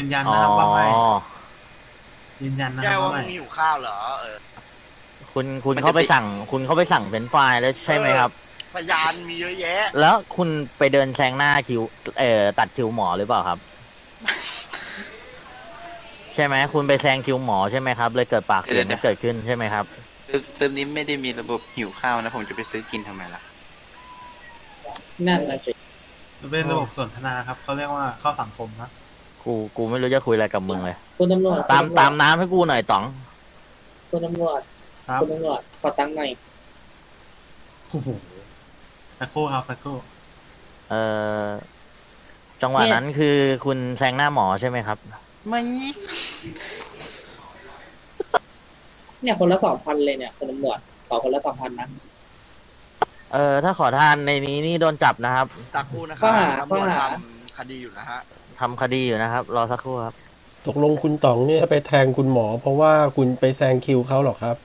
ยืนยันอ๋อ นะครับว่าไม่ยืนยันนะแกครับว่าว่ามึไม่งหิวข้าวเหรอเออ คุณคุณมันจะเข้าไปไป สั่ง คุณเข้าไปสั่งเป็นไฟรายแล้วใช่ไหมครับ พยานมีเยอะแยะ แล้วคุณไปเดินแซงหน้าคิว เอ่อตัดคิวหมอหรือเปล่าครับ ใช่ไหมคุณไปแซงคิวหมอใช่ไหมครับเลยเกิดปากเสียงเดี๋ยวๆเกิดขึ้นใช่ไหมครับเติมเติมนี้ไม่ได้มีระบบหิวข้าวนะ ผมจะไปซื้อกินทำไมล่ะ นั่นแหละสิมันเป็นระบบสนทนาครับเขาเรียกว่าเข้าสังคมนะ กูกูไม่รู้จะคุยอะไรกับมึงเลย คุณตำรวจตามคุณตามน้ำให้กูหน่อยต๋อง คุณตำรวจครับ คุณตำรวจขอตังค์หน่อยโอ้โหสักครู่ครับสักครู่เอ่อจังหวะนั้นคือคุณแซงหน้าหมอใช่ไหมครับ ไม่เนี่ยคนละสองพันเลยเนี่ยคุณตำรวจขอคนละสองพันนะ เอ่อถ้าขอทานในนี้นี่โดนจับนะครับ สักครู่นะคข้รัอบหาตำรวจข้อหาทำคดีอยู่นะฮะ ทำคดีอยู่นะครับ รอสักครู่ครับ ตกลงคุณต๋องเนี่ยไปแทงคุณหมอ เพราะว่าคุณไปแซงคิวเขาเหรอครับ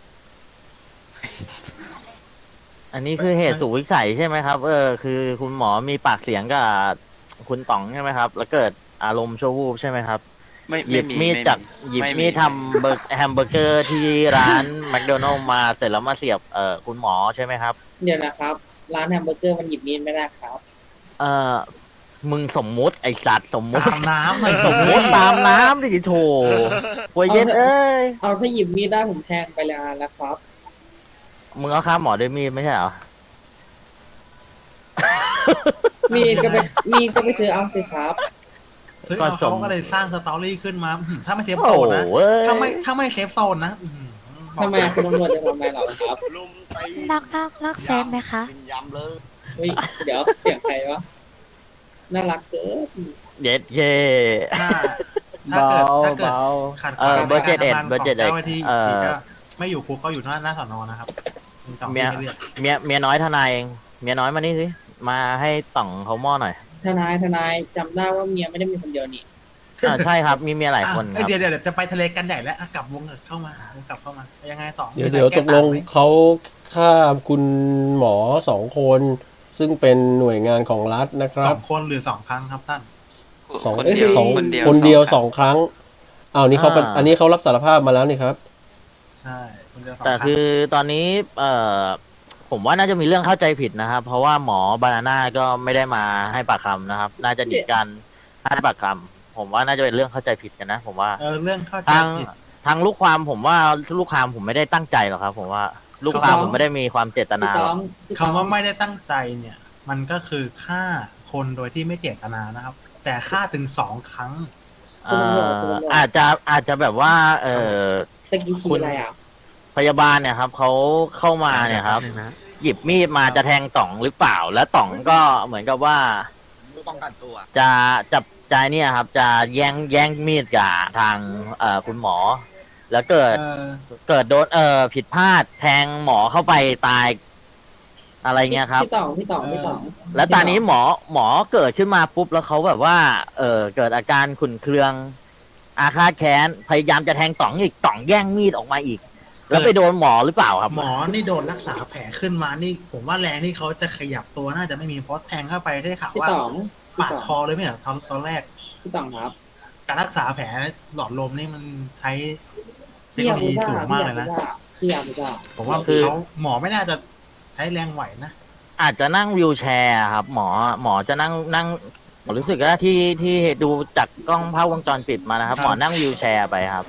อันนี้คือเหตุสุดวิสัยใช่ไหมครับ เออ คือคุณหมอมีปากเสียงกับคุณต๋องใช่ไหมครับ แล้วเกิดอารมณ์ชั่ววูบใช่ไหมครับ ไม่หยิไม่บมีมีดไจากหยิบไมีดทำเบอร์แฮมเบอร์เกอร์ที่ร้านแมคโดนัลล์มาเสร็จแล้วมาเสียบเอ่อคุณหมอใช่ไหมครับ เดี๋ยวนะครับ ร้านแฮมเบอร์เกอร์มันหยิบมีดไม่ได้ครับ เอ่อ มึงสมมุติไอสัตว์สมมุติตามน้ำหน่อยสมมุติตามน้ำดิโถหวยเย็นเอ้ยเอาถ้าหยิบมีดได้ผมแทงไปแล้วนะครับ มึงเอาข้ามหมอด้วยมีดไม่ใช่เหรอมีดก็ไปมีดก็ไปซื้อเอาสิครับซื้อก็เอาสมเขาก็เลยสร้างสตอรี่ขึ้นมาอื้อหือถ้าไม่เซฟโอ้โซโหนนะ เว้ยถ้าไม่ถ้าไม่เซฟโซนนะอื้อหือทำไมคุณตำรวจจะทำไมเหรอครับลุมตีนอกนอกนอกเซฟไหมคะ กินยำเลย เฮ้ยเดี๋ยวเสียงใครวะ น่ารักเกินเย็ดเย่ถ้าถ้าเกิดถ้าเกิดขัดขเอวางอเบอร์เจ็ดเอ็ดการทำงานเบอร์เจ็ดขเอ็งดเจ้าหน้าที่เอ่อที่ก็ไม่อยู่คุกก็อยู่หน้าหน้าสอนอนะครับคุณต๋องเมียไม่เรียกเมียเมียน้อยทนายเองเมียน้อยมานี่สิมาให้ต่องเขาหม้อหน่อย ทนายทนายจำได้ว่าเมียไม่ได้มีคนเดียวนี่อ่าใช่ครับมีเมียหลายคนอะครับเดี๋ยวเดี๋ยวเดี๋ยวจะไปทะเลกันใหญ่แล้วอะกลับวงเถอะเข้ามาวนกลับเข้ามายังไงต่อเดี๋ยวมีเดี๋ยวอะไรตกลงแต่าไหมเขาฆ่าคุณหมอสองคน ซึ่งเป็นหน่วยงานของรัฐนะคสรัอบ งคนหรือสองครั้งครับท่าน สองคนเดียวสองคนเดียวคนเดียวสสอองงครั้งอ้าวนี่เขาเป็นอ่า อันนี้เขารับสารภาพมาแล้วนี่ครับ ใช่คนเดียวสองแต่ครั้งคือตอนนี้เอ่อผมว่าน่าจะมีเรื่องเข้าใจผิดนะครับ เพราะว่าหมอบานาน่าก็ไม่ได้มาให้ปากคำนะครับ น่าจะหนีการให้ปากคำผมว่าน่าจะเป็นเรื่องเข้าใจผิดกันนะ ผมว่า เออเรื่องเข้าใจทางผิดทางลูกความผมว่าลูกความผมไม่ได้ตั้งใจหรอกครับ ผมว่า ลูกความครับผมไม่ได้มีความเจตนาพี่หรต้ออกงพี่คำว่าไม่ได้ตั้งใจเนี่ย มันก็คือฆ่าคนโดยที่ไม่เจตนานะครับ แต่ฆ่าถึงสองครั้งเอ่ออาจจะอาจจะแบบว่า เออตะกี้ชี้อะไรอะพยาบาลเนี่ยครับเขาเข้ามาเนี่ยครับ หยิบมีดมาจะแทงต่องหรือเปล่า แล้วต่องก็เหมือนกับว่าผู้ป้องกันตัวจะจับใจเนี่ยครับ จะแย่งแย่งมีดกับทางเอ่อคุณหมอ แล้วเกิด เออเกิดโดนเอ่อผิดพลาดแทงหมอเข้าไปตาย อะไรเงี้ยครับ พี่ต่องพี่ต่องพี่ต่องแล้วตอนนี้หมอหมอเกิดขึ้นมาปุ๊บแล้วเขาแบบว่า เออเกิดอาการขุ่นเคือง อาฆาตแค้นพยายามจะแทงต่องอีกต่องแย่งมีดออกมาอีก แล้วไปโดนหมอหรือเปล่าครับหมอนี่โดนรักษาแผลขึ้นมานี่ ผมว่าแรงที่เขาจะขยับตัวน่าจะไม่มีเพราะแทงเข้าไปได้ข่าวพี่ว่าต่องพี่ปาดต่องคอเลยไม่เหรอตอนตอนแรก พี่ต่องครับ การรักษาแผลหลอดลมนี่มันใช้ เทคพี่โนยาโลบุยีจ้าสูงมากเลยนะพี่ยาบุจ้าผมว่าคือเขาหมอไม่น่าจะใช้แรงไหวนะอาจจะนั่งวิวแชร์ครับ หมอหมอจะนั่งนั่งผมรู้สึกว่าที่ที่ดูจากกล้องภาพวงจรปิดมานะครับครับหมอนั่งวิวแชร์ไปครับ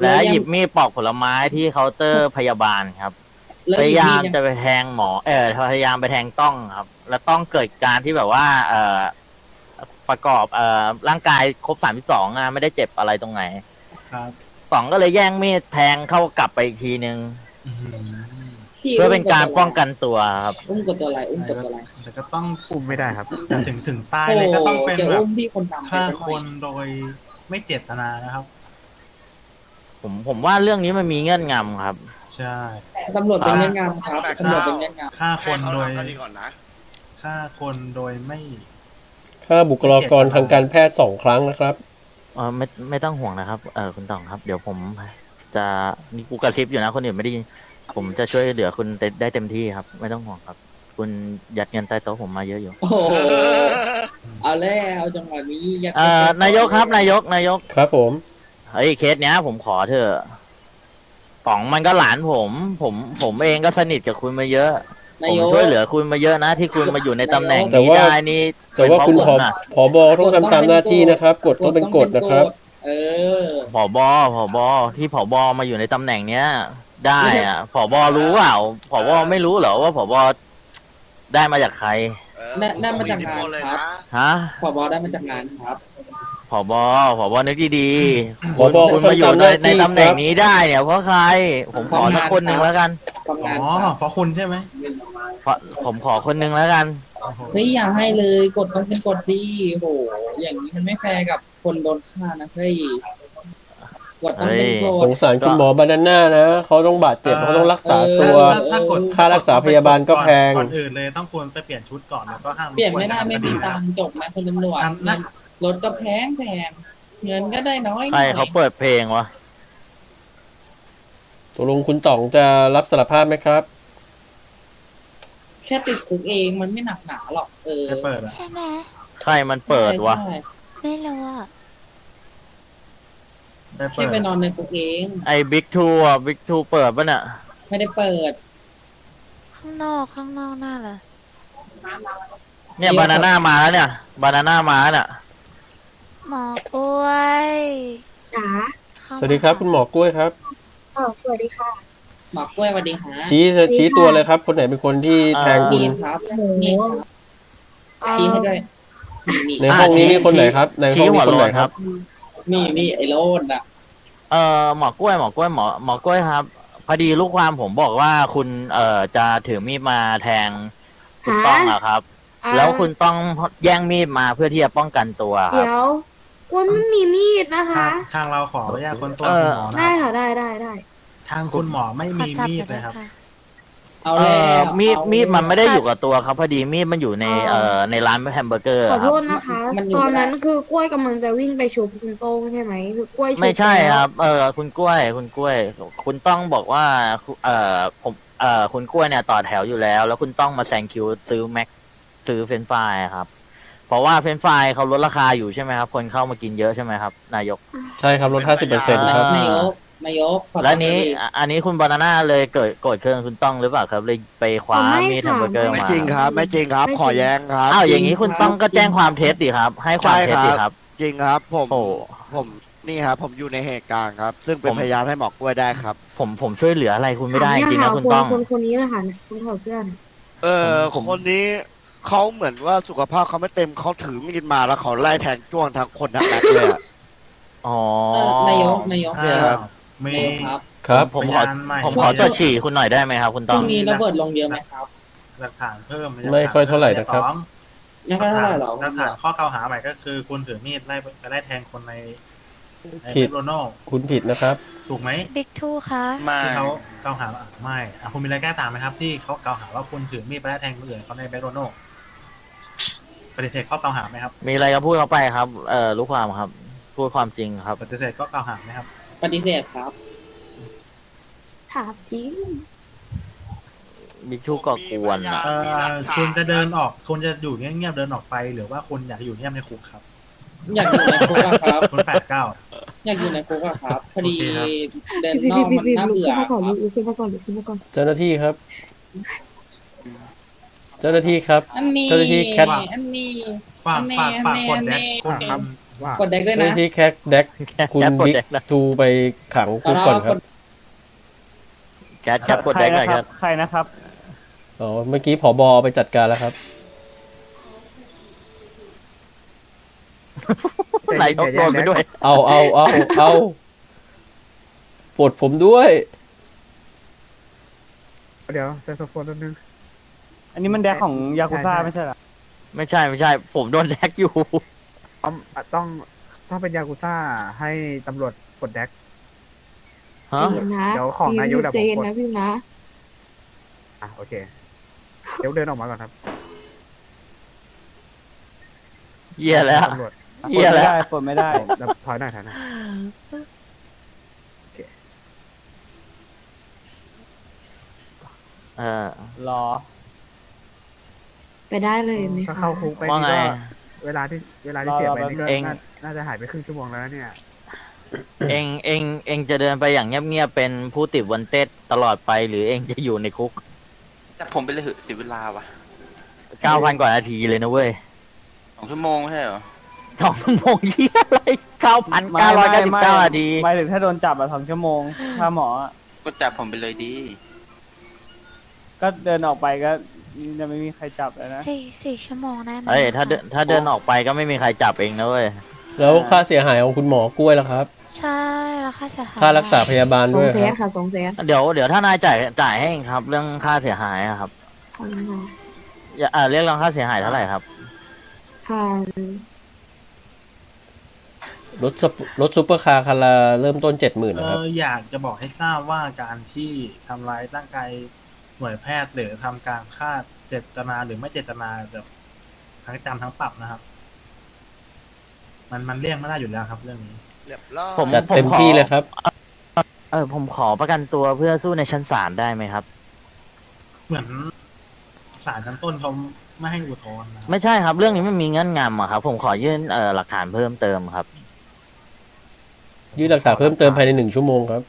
แล้วหยิบมีดปอกผลไม้ที่เคาน์เตอร์พยาบาลครับแล้วพยายามงจะไปแทงหมอ เออพยายามไปแทงต้องครับ แล้วต้องเกิดการที่แบบว่า เออประกอบเอ่อร่างกายครบสามสองอะไม่ได้เจ็บอะไรตรงไหน ครับต่องก็เลยแย่งมีดแทงเข้ากลับไปอีกทีนึงอื้อหือพี่เพื่อเป็นการป้องกันตัวครับอุ้มกดตัวอะไรอุ้มกดตัวอะไรแต่ก็ต้องอุ้มไม่ได้ครับ ถึงถึงตายเลยก็ต้องเป็นจะแบบอุ้มพี่คนดำไปฆ่าสักหคน่อยนโดยไม่เจตนานะครับ ผมผมว่าเรื่องนี้มันมีเงื่อนงำครับ ใช่ตำรวจเป็นเงื่อนงำครับแต่ตำรวจเป็นเงื่อนงฆ่าคให้นเขาโดยทำคดีก่อนนะฆ่าคนโดยไม่ฆ่าบุคลากรทางการแพทย์สองครั้งนะครับ เออไม่ไม่ต้องห่วงนะครับเออคุณตองครับ เดี๋ยวผมจะมีกูกระซิบอยู่นะคนอื่นไม่ได้ยินผมจะช่วยเหลือคุณได้ได้เต็มที่ครับ ไม่ต้องห่วงครับ คุณยัดเงินใต้โต๊ะผมมาเยอะอยู่โอ้โหเอาแล้วจังหวะนี้ยัดเอ่อนายกครับนายกนายกครับผม เฮ้ยเคสเนี้ย ผมขอเถอะป๋องมันก็หลานผม ผม ผมเองก็สนิทกับคุณมาเยอะ นาผมยกช่วยเหลือคุณมาเยอะนะที่คุณมาอยู่ในตำแหน่งแต่นี้ว่า ได้นี่แต่ว่าเป็นเพระคุณผผอมนะผอบอต้องทำตามหน้าที่นะครับกฎต้องเป็นกฎนะครับ เออ ผอบอผอบอที่ผอบอมาอยู่ในตำแหน่งเนี้ย ได้อะผอบอรู้เปล่าผอบอไม่รู้เหรอว่าผอบอได้มาจากใครเออน่าน่ามาจากอิทธิพลเลยงานครันะบฮะผอบอได้มาจากงานครับ ผอบอผอบอนึกดีๆผอบอคุณเขามาอยู่ทำตามหในน้าที่ในตำแหน่งครับนี้ได้เนี่ยเพราะใคร ผมขอสักคนหนึ่งแล้วกัน ทำอ๋งานอครับเพราะคุณใช่ไหม เพราะผมขอคนหนึ่งแล้วกันโอ้โหเฮ้ยอย่าให้เลยกฎต้องเป็นกฎดีโห อย่างนี้มันไม่แฟร์กับคนโดนฆ่านะเฮ้ยกฎต้องเป็นกสฎงสารคุณหมอบานาน่านะเขาต้องบาดเจ็บเขาต้องรักษาตัว ถ้าถ้ากดค่ารักษาพยาบาลก็แพง ก่อนอื่นเลยต้องควรไปเปลี่ยนชุดก่อนแล้วก็ห้ามเปลี่ยนไม่ได้ควรไม่มีตังค์จบนะคุณตำรวจอันนั้นรถก็แพงแพงเงินก็ได้น้อยหใครน่อยเขาเปิดเพลงวะตกลงคุณต๋องจะรับสารภาพไหมครับ แค่ติดคุกเองมันไม่หนักหนาหรอกเออจะเปิดอะใช่ไหมใครมันเปิดวะ ใช่ไม่รู้อะได้แค่เปิดไปนอนในคุกเอง ไอ้บิ๊กทูอะบิ๊กทูเปิดปะเนี่ยไม่ได้เปิด ข้างนอกข้างนอกน่าเลยเนี่ยเดี๋ยว บานาน่ามาแล้วเนี่ย บานาน่ามาแล้วเนี่ย หมอกล้วยจ๋าเข้าสวัสดีครับ คุณหมอกล้วยครับ เออสวัสดีค่ะ หมอกล้วยสวัสดีฮะชี้ชี้ตัวเลยครับ คนไหนเป็นคนที่แทงคุณครับมูนี่ครับชี้ให้ด้วยนี่ในห้องนี้นี่คนไหนครับ ในห้องนี้คนไหนครับ นี่นี่ไอ้โลนอะเออหมอกล้วยหมอกล้วยหมอหมอกล้วยครับ พอดีลูกความผมบอกว่าคุณเอ่อจะถือมีดมาแทงคุณต้องอะครับ อ่าแล้วคุณต้องแย่งมีดมาเพื่อที่จะป้องกันตัวคเดี๋รับยวกวนไม่มีมีดนะคะ ทางเราขออนุญาตคนตัวคุณหมอนะได้ค่ะได้ได้ได้ ทางคุณหมอไม่ขอมีจับมีหดน่อยเลยนะครับคะเอาเอแล้วอมีดเอามีดมันไม่ได้ค่ะอยู่กับตัวครับพอดีมีดมันอยู่ในอ๋อเอ่อในร้านแฮมเบอร์เกอร์ขอคโทรับษนะคะมันอยู่ตอนนั้นไม่ได้คือกล้วยกำลังจะวิ่งไปชุบคุณโต้งใช่ไหมคือกล้วยชุบไม่ใช่แล้วครับเออคุณกล้วยคุณกล้วย คุณต้องบอกว่าเออผมเออคุณกล้วยเนี่ยต่อแถวอยู่แล้ว แล้วคุณต้องมาแซงคิวซื้อแม็กซื้อเฟรนช์ฟรายครับ เพราะว่าเฟรนช์ฟรายเขาลดราคาอยู่ใช่ไหมครับคนเข้ามากินเยอะใช่ไหมครับ นายก ใช่ครับลด 50%ครับอ่านายก นายกขอโทษแล้วนี้ทีอะอันนี้คุณบานาน่าเลยเกิดโกรธเครื่องคุณต้องหรือเปล่าครับเลยไปคว้ามีดแฮมเบอร์เกอร์ไม่มาจริงครับ ไม่จริงครับ ขอแย้งครับ อ้าวอย่างนี้คุณต้องก็แจ้งความเท็จดิครับ ให้ความเท็จดิครับจริงครับ ผม โอ้ ผมนี่ครับ ผมอยู่ในเหตุการณ์ครับ ซึ่งเป็นผม พยานให้หมอกล้วยได้ครับ ผมผมช่วยเหลืออะไรคุณไม่ได้จริงๆนะหาคุณต้อง คนคนนี้เลยค่ะเนี่ยคนถอดเสื้อเนี่ยเออผม คนนี้เขาเหมือนว่าสุขภาพเขาไม่เต็มเขาถือมีดมาแล้วเขาไล่แทงจ้วงทั้งคนทั้งนั้นเลยอะ อ๋อ เออนายกนายกอ้าว มีนายกครับครับผมขอ พยานใหม่ผมขอตรวจฉี่คุณหน่อยได้ไหมครับ คุณต้ช่อวงงนี้ระเบิดลงเยอะไหมครับหลักฐานเพิ่มไม่ค่อยเท่าไหร่นะครับสองไม่ค่อยเท่าไหร่หรอกหลักฐานข้อกล่าวหาใหม่ก็คือ คุณถือมีดไล่ไปไล่แทงคนในในผิด โรนัลคุณผิดนะครับ ถูกไหมบิ๊กทูคะไม่ที่เขากล่าวหาอะไม่อะคุณมีอะไรแก้ต่างไหมครับที่เขากล่าวหาว่าคุณถือมีดไปไล่แทงคนอื่นเขาในแบ็คโรนัลปฏิเสธข้อกล่าวหาไหมครับมีอะไรก็พูดเข้าไปครับ เอ่อรู้ความครับ พูดความจริงครับ ปฏิเสธก็กล่าวหาไหมครับ ปฏิเสธครับ ถามจริงบิ๊กชูก่อกวนอะ เออคุณจะเดินออกคุณจะอยู่เงียบๆเดินออกไป หรือว่าคุณอยากอยู่เงียบในคุกครับอยากอยู่ในคุกอะครับ คุณแปดเก้า อยากอยู่ในคุกอะครับ พอดีโอเคครับ เดินพี่นอพี่กพี่มันพี่น่าลุกเบื่อขึ้นคมาก่อนรับลุกขึ้นมาก่อนลุกขึ้นมาก่อนเจ้าหน้าที่ครับ เจ้าหน้าที่ครับ อันนี้เจ้าหน้าที่แคท อันนี้ ฝากฝากฝากกดแดกแน่คุณครับ ว่า กดแดกด้วยเจ้าหนะน้าที่แคทแดกคุณแคทกดบิ๊กแดกนะทูไปขังคุกก่อนครับแก๊สแก๊สกดแดกหน่อยครับ ใครนะครับ อ๋อ เมื่อกี้ผอบอไปจัดการแล้วครับ ไหลตกโดนไปด้วย เอาเอาเอาเอาปลดผมด้วย เดี๋ยวแซกโซโฟนนิดนึง อันนี้มันแดกของยากุซ่าไม่ใช่เหรอไม่ใช่ไม่ใช่ ผมโดนแดกอยู่ ต้องต้องต้องเป็นยากุซ่าให้ตำรวจกดแดก ฮะเย็นนะเดี๋ยวของนายกเดี๋ยวผมเจนกดนะพี่นะอะโอเค เดี๋ยวเดินออกมาก่อนครับเยี่ยแล้ว ตำรวจเยี่ยแล้วกดไม่ได้ แล้วถอยหน่อยถอยหน่อยเออ รอ ไปได้เลยไหมก็คะเข้าคุกไปว่านี่ไง ก็ เวลาที่เวลาที่เสียไปนี่ก็เอง น่าน่าจะหายไปครึ่งชั่วโมงแล้วเนี่ย เองเองเองจะเดินไปอย่างเงียบๆเป็นผู้ติดวันเต็ดตลอดไป หรือเองจะอยู่ในคุกแต่ผมไปเลยเหอะเสียเวลาว่ะเก้าพันกว่านาทีเลยนะเว้ยสองชั่วโมงไม่ใช่เหรอสองชั่วโมงยี่อะไรเก้าพันเก้าร้อยเก้าสิบเก้านาทีหมายถึงถ้าโดนจับอะสองชั่วโมง ถ้าหมออะก็จับผมไปเลยดี ก็เดินออกไปก็ จะไม่มีใครจับแล้วนะ สี่สี่ชั่วโมงได้ไหมเอ้ยถ้าเดินคะถ้าเดินออกไปก็ไม่มีใครจับเองนะเว้ยแล้วค่าเสียหายของคุณหมอกล้วยล่ะครับ ใช่แล้วค่าเสียหายค่ารักษาพยาบาลสอด้งวยแสคนรับค่ะสองแสนเดี๋ยวเดี๋ยวถ้านายจ่ายจ่ายให้เองครับ เรื่องค่าเสียหายอะครับขอบคุณค่ะอย่าอ่าเรียกร้องค่าเสียหายเท่าไหร่ครับ ค่ะรถสปรถซุปเปอร์คาร์คันละเริ่มต้นเจ็ดหมื่นเอนะครับ ออยากจะบอกให้ทราบว่าการที่ทำร้ายร่างกาย หน่วยแพทย์หรือทำการฆ่าเจตนาหรือไม่เจตนาแบบทั้งจำทั้งปรับนะครับ มันมันเลี่ยงไม่ได้อยู่แล้วครับ เรื่องนี้ เรียบร้อยผมจัดเต็มที่เลยครับ เออผมขอประกันตัวเพื่อสู้ในชั้นศาลได้ไหมครับ เหมือนศาลชั้นต้นเขาไม่ให้อุทธรณ์นะครับไม่ใช่ครับ เรื่องนี้ไม่มีเงื่อนงำอะครับ ผมขอยื่นเอ่อหลักฐานเพิ่มเติมครับ ยื่นหลักฐานเพิ่มเติมภายในหนึ่งชั่วโมงครับ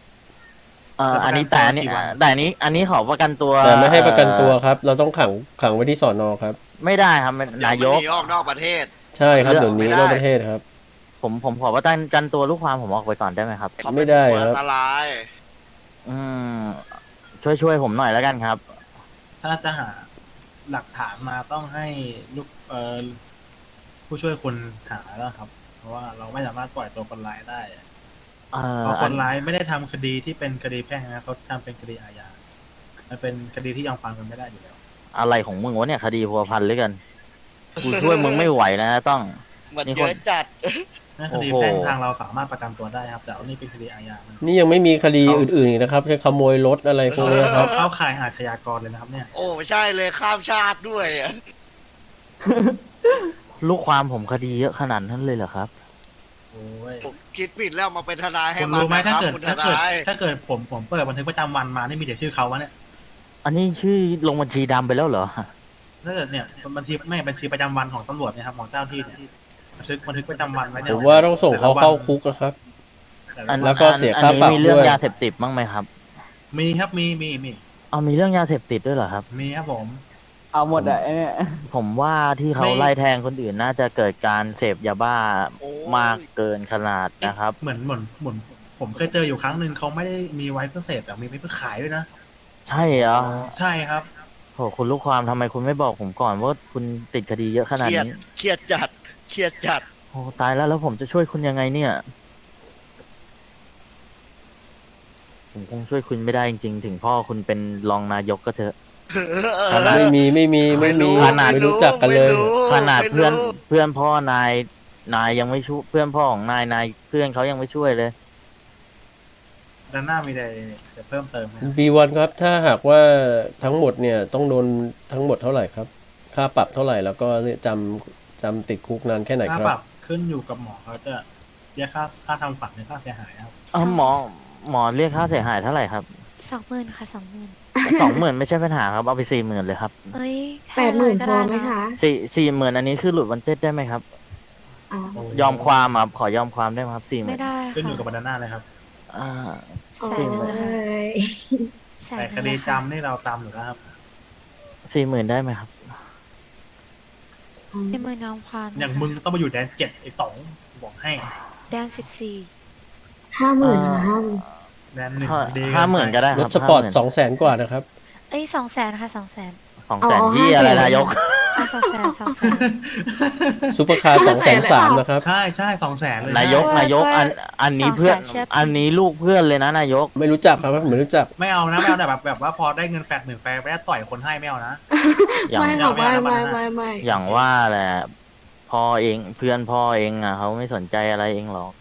เอ่ออันนี้แต่อันนี้แต่อันนี้ อันนี้ขอประกันตัวแต่ไม่ให้ประกันตัวเอ่อครับ เราต้องขังขังไว้ที่สอนอครับ ไม่ได้ครับมันเดี๋ยวนายก หนีออกนอกประเทศ ใช่ครับเรื่องเดี๋ยวนี้ไม่ได้ นอกประเทศครับ ผมผมขอประกันตัวลูกความผมออกไปก่อนได้ไหมครับ เขาไม่เป็นได้ตัวครัอับนตรายอืมช่วยช่วยผมหน่อยแล้วกันครับ ถ้าจะหาหลักฐานมาต้องให้ลูกเอ่อผู้ช่วยคนหาแล้วครับ เพราะว่าเราไม่สามารถปล่อยตัวคนร้ายได้ เอ่อเพราะคอันนร้ายไม่ได้ทำคดีที่เป็นคดีแพ่งนะเขาทำเป็นคดีอาญา มันเป็นคดีที่ยอมความกันไม่ได้อยู่แล้ว อะไรของมึงวะเนี่ยคดีพัวพันหรือกันกูช่วยมึงไม่ไหวแล้วนะต้อง เหมือนนี่เยคนอะจัด นะคดีโอ้โหแพ่งทางเราสามารถประกันตัวได้ครับ แต่ว่านี่เป็นคดีอาญามันนี่ยังไม่มีคดีอื่นๆอีกนะครับเช่นขโมยรถอะไรพวกนี้ครับ เข้าข่ายอาชญากรเลยนะครับเนี่ย โอ้ไม่ใช่เลยข้ามชาติด้วยอะลูกความผมคดีเยอะขนาดนั้นเลยเหรอครับ โอ้ยผมคิดผิดแล้วมาเป็นทนายให้คุณมันรู้ไหมนะคถ้ารับเกิดคุณทถ้าเกิดนายถ้าเกิดผมผมเปิดบันทึกประจำวันมานี่มีแต่ชื่อเขาวะเนี่ยอันนี้ชื่อลงบัญชีดำไปแล้วเหรอ ถ้าเกิดเนี่ยบัญชีไม่บัญชีประจำวันของตำรวจเนี่ยครับของเจ้าที่เนี่ยบันทึกบันทึกประจำวันไว้เนี่ผยมว่าต้องส่งเขาเข้าคุกนะครับแต่อัละนวันแล้วก็เสียค่าปรับอันนี้มีเรื่องด้วย ยาเสพติดบ้างไหมครับ มีครับมีมีมีเอามีเรื่องยาเสพติดด้วยเหรอครับ มีครับผม เอาหมดอะไอเนี่ยผมว่าที่เขาไม่ ไล่แทงคนอื่นน่าจะเกิดการเสพยาบ้าโอ้ย มากเกินขนาดนะครับ เหมือนเหมือนเหมือนผมเคยเจออยู่ครั้งหนึ่งเขาไม่ได้มีไว้เพื่อเสพแต่มีไว้เพื่อขายด้วยนะ ใช่เหรอใช่ครับ โหคุณลูกความทำไมคุณไม่บอกผมก่อนว่าคุณติดคดีเยอะขนาดเครียดนี้เครียดจัดเครียดจัด โอ้ตายแล้วแล้วผมจะช่วยคุณยังไงเนี่ย ผมคงช่วยคุณไม่ได้จริงๆ ถึงพ่อคุณเป็นรองนายกก็เถอะ ขนาด ไม่มีไม่มีไม่มีขนาดไม่รู้จักกันเลย ไม่รู้ขนาดไม่รู้เพื่อนเพื่อนพ่อนาย นายยังไม่ช่วยเพื่อนพ่อของนายนายเพื่อนเขายังไม่ช่วยเลย ด้านหน้ามีอะไรจะเพิ่มเติมไหมบีวันครับ ถ้าหากว่าทั้งหมดเนี่ยต้องโดนทั้งหมดเท่าไหร่ครับ ค่าปรับเท่าไหร่แล้วก็จำจำติดคุกนานแค่ไหนค่าครัปบรับขึ้นอยู่กับหมอเขาจะเรียกค่าค่าทำฝันในค่าเสียหายครับ เออหมอหมอเรียกค่าเสียหายเท่าไหร่ครับสองหมื่นค่ะสองหมื่นสองหมื่นไม่ใช่ปัญหาครับเอาไปสี่หมื่นเลยครับเอ้ยแปดหมื่นก็พอด้ไหมนคะ สี่สี่หมื่นอันนี้คือหลุดวันเต้ได้ไหมครับ อ๋อยอมความอะขอยอมความได้ไหมครับสี่หมื่ไม่นได้ขึ้นอค่ะยู่กับด้านหน้าเลยครับ อ่าโอ้สี่หมื่นยแสแต่นคดีจำนี่เราตามอยู่แล้วครับ สี่หมื่นได้ไหมครับสี่หมื่นยอมความอย่างมึงต้องมาอยู่แดนเจ็ดไอ้ต๋องบอกให้ แดนสิบสี่ห้าหมื่นค่ะห้าหมื่นแดนหนึ่งห้าดีห้าหมื่นก็ได้ครรับถสปอร์ต50,000สองแสนกว่านะครับ เอ้ยสองแสนค่ะสองแสนสองแสนยี่อะไรนายก อะสองแสนสองแสนซุปเปอร์คาร์สองแสนสามนะครับ ใช่ใช่สองแสนเลยะนายกด้วยนายกด้วยอันอันนี้เพื่อนสองแสนเชื่อพี่อันนี้ลูกเพื่อนเลยนะนายก ไม่รู้จักครับไม่รู้จัก ไม่เอานะไม่เอาแต่แบบแบบว่าพอได้เงินแปดหมื่นไปไม่ได้ต่อยคนให้ไม่เอานะ อย่างไม่ค่ะไม่ไม่เอาไม่ไม่เอาไม่ไม่อย่างว่าแหละพ่อเองเพื่อนพ่อเองอะเขาไม่สนใจอะไรเองหรอก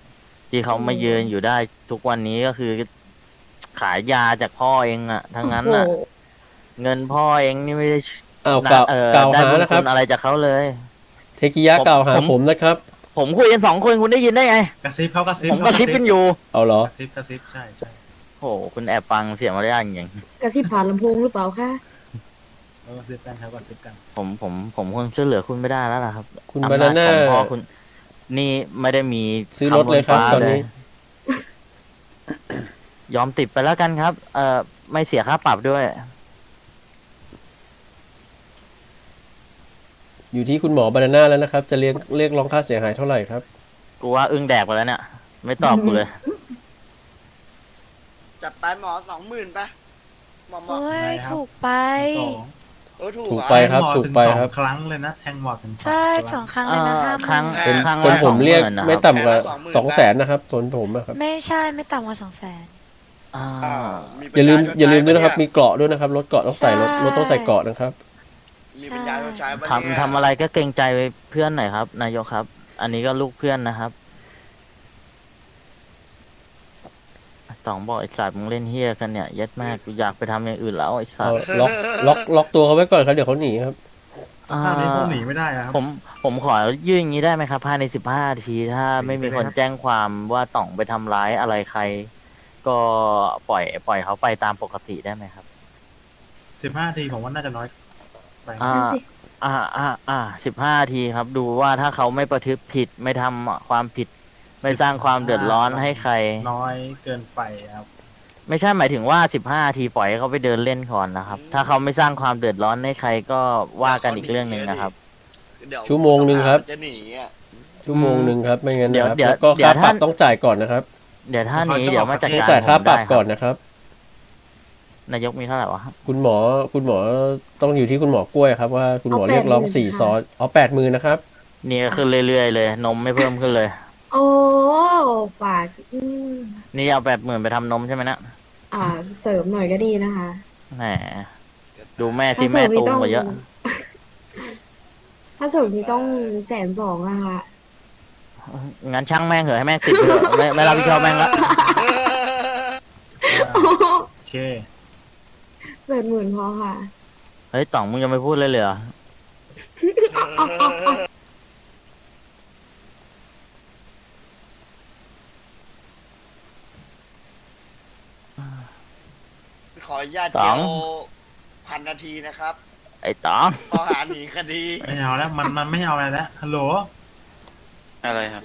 ที่เขามายืนอยู่ได้ทุกวันนี้ก็คือ ขายยาจากพ่อเองอะทั้งนั้นโอ้อะโหเงินพ่อเองนี่ไม่ได้ อ้าวกล่าวเออกล่าวได้หาบุญนะครับคุณอะไรจากเขาเลย เทกิยะผมกล่าวหาผม ผมนะครับ ผมคุยกันสองคนคุณได้ยินได้ไง กระซิบเขากระซิบผมก็ซิบกันอยู่เอาเหรอ กระซิบกระซิบใช่ใช่โหคุณแอบฟังเสียงมารยาทอย่างกระซิบผ่านลำโพงหรือเปล่าคะแล้วก็ซื้อกันเขาก็ซื้อกันผมผมผมคงช่วยเหลือคุณไม่ได้แล้วล่ะครับคุณอำบานานาจน่าของพ่อคุณ นี่ไม่ได้มีซื้อรถเลยครับำฟ้าตอนนี้ เลยยอมติดไปแล้วกันครับ เอ่อไม่เสียค่าปรับด้วย อยู่ที่คุณหมอบานาน่าแล้วนะครับ จะเรียกเรียกร้องค่าเสียหายเท่าไหร่ครับ กูว่าอึ้งแดกไปแล้วเนี่ย ไม่ตอบกูเลย จัดไปหมอสองหมื่นไปหมอหมอโอ้ยไหนครับ ถูกไป สองเออถูกถูกอะไป ครับแทงหมอถูกถึงไปสองครับ ครั้งเลยนะแทงหมอถึงสองใช่คสรั้องงครั้งเลยนะเอ่อห้าหครั้ง มื่นครั้งคนละผมเรียก20,000นะครับ ไม่ต่ำกว่าแสนละ20,000สองแสนนะครับคนผมนะครับไม่ใช่ไม่ต่ำกว่าสองแสน อ่าอ่ามีอย่าลืมปัญญชดใช้อย่าลืมด้วยนะครับปมีเกราะด้วยนะครับรถเกราะต้องใส่รถใช่รถต้องใส่เกราะนะครับ มีปัญญาชดใช้ปะเนี่ยทำทำอะไรก็เกรงใจเพื่อนหน่อยครับ นายกครับ อันนี้ก็ลูกเพื่อนนะครับต๋องบอกไอ้สัตว์มึงเล่นเฮี้ยกันเนี่ยเย็ดมากกูอยากไปทำอย่างอื่นแล้วไอ้สัเอาตว์ล็อกล็อกล็อกตัวเขาไว้ก่อนครับเดี๋ยวเขาหนีครับภาพนี้พวกหนีไม่ได้อะครับ ผมผมขอยื่นอย่างนี้ได้ไหมครับภายในสิบห้านาที ถ้าไม่มีคนแจ้งความว่าต่องไปทำร้ายอะไรใคร ก็ปล่อย ปล่อยเขาไปตามปกติได้ไหมครับ สิบห้าทีผมว่าน่าจะน้อย ไปอ่าอ่าอ่าอ่าสิบห้าทีครับ ดูว่าถ้าเขาไม่ประพฤติผิดไม่ทำความผิด ไม่สร้างความเดือดร้อนให้ใคร น้อยเกินไปครับ ไม่ใช่หมายถึงว่าสิบห้าทีปล่อยให้เขาไปเดินเล่นก่อนนะครับ ถ้าเขาไม่สร้างความเดือดร้อนให้ใครก็ว่ากันอีกเรื่องหนึ่งนะครับ เดี๋ยชั่วโมงหนึ่งครับ จะหนีอะชั่วโมงหนึ่งครับไม่งั้นเดี๋ยวนะครับเดี๋ยวแล้วก็เดี๋ยค่าวปรับท่านต้องจ่ายก่อนนะครับเดี๋ยวท่านี้เดี๋ยวมาจัดต้องการจ่ายค่าปรับผมได้ก่อนนะครับ นายกมีเท่าไหร่วะ คุณหมอคุณหมอต้องอยู่ที่คุณหมอกล้วยครับว่าคุณหมอเรียกร้องสี่ซอเอาแปดหมื่นนะครับ นี่ก็ขึ้นเรื่อยๆเลย นมไม่เพิ่มขึ้นเลย โอ้ฝากอืมนี่เอาแปดหมื่นไปทำนมใช่ไหมนะอ่า เสริมหน่อยก็ดีนะคะแหมดูแม่สิถ้าแม่เสริมตูนี่มต้องกว่าเยอะ ถ้าเสริมนี่ต้องแสนสองอะค่ะงั้นช่างแม่งเหอะให้แม่งติดเถอะไม่ไม่รับผิดชอบแม่งละ โอเค แปดหมื่นพอค่ะเฮ้ยต่องมึงยังไม่พูดเลยเลยเหรอขออนุญาตสองเดียวพันนาทีนะครับไอ้ต๋องข้อหาหนีคดี ไม่เอาแล้ว มันมันไม่เอาอะไรแล้วฮัลโหล อะไรครับ